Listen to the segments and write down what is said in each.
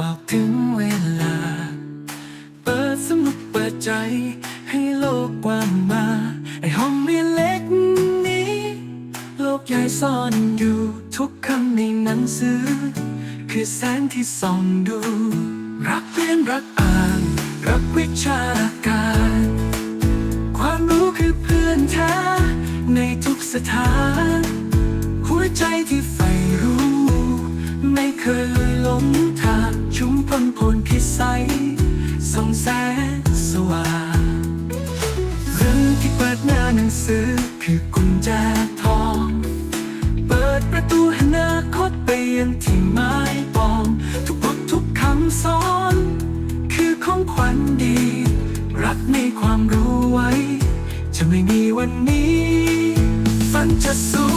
บอกถึงเวลา เปิดสมุดเปิดใจให้โลกกว้างมา ไอห้องเรียนเล็กนี้ โลกใหญ่ซ่อนอยู่ทุกคำในหนังสือ คือแสงที่ส่องดู รักเรียนรักอ่าน รักวิชาการ ความรู้คือเพื่อนแท้ในทุกสถาน หัวใจที่ใฝ่รู้ ไม่เคย ลงทางชุมพลพลพิสัยส่องแสงสว่างเรื่องที่เปิดหน้าหนังสือคือกุญแจทอง เปิดประตูให้อนาคตไปยังที่หมายปอง ทุกบททุกคำสอน คือของขวัญดี รักในความรู้ไว้ จะไม่มีวันนี้ ฝันจะสู้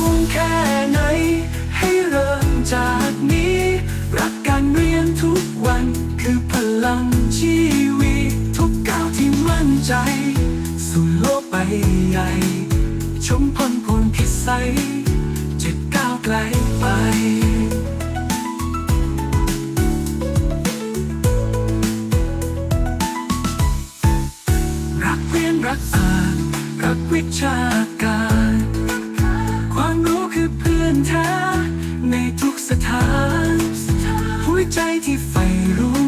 สู่โลกใหญ่ ชมพลพลพิสัยจะก้าวไกลไป รักเรียนรักอ่านรักวิชาการ ความรู้คือเพื่อนแท้ในทุกสถานหัวใจที่ใฝ่รู้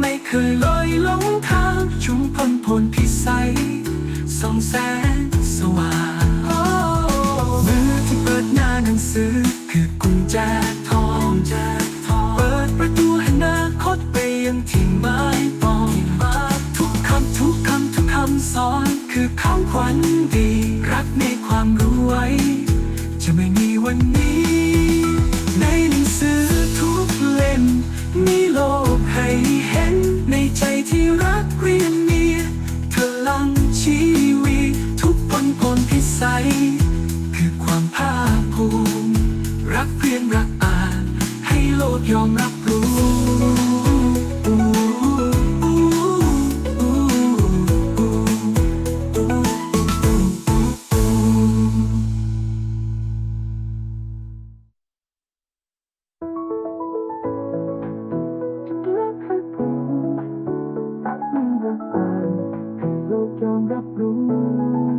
ไม่เคยลอยหลงทางชุมพลพลพิสัย องแสงสว่างมือที่เปิดหน้าหนังสือ คือกุญแจทองเปิดประตูให้นาคตไปยังที่ไม้ปองทุกคำทุกคำทุกคำสอน คือคำขวัญดี รักในความรู้ไว้ ใส คือความภาคภูมิ รักเรียนรักอ่าน ให้โลกยอมรับรู้ยอมรับรู้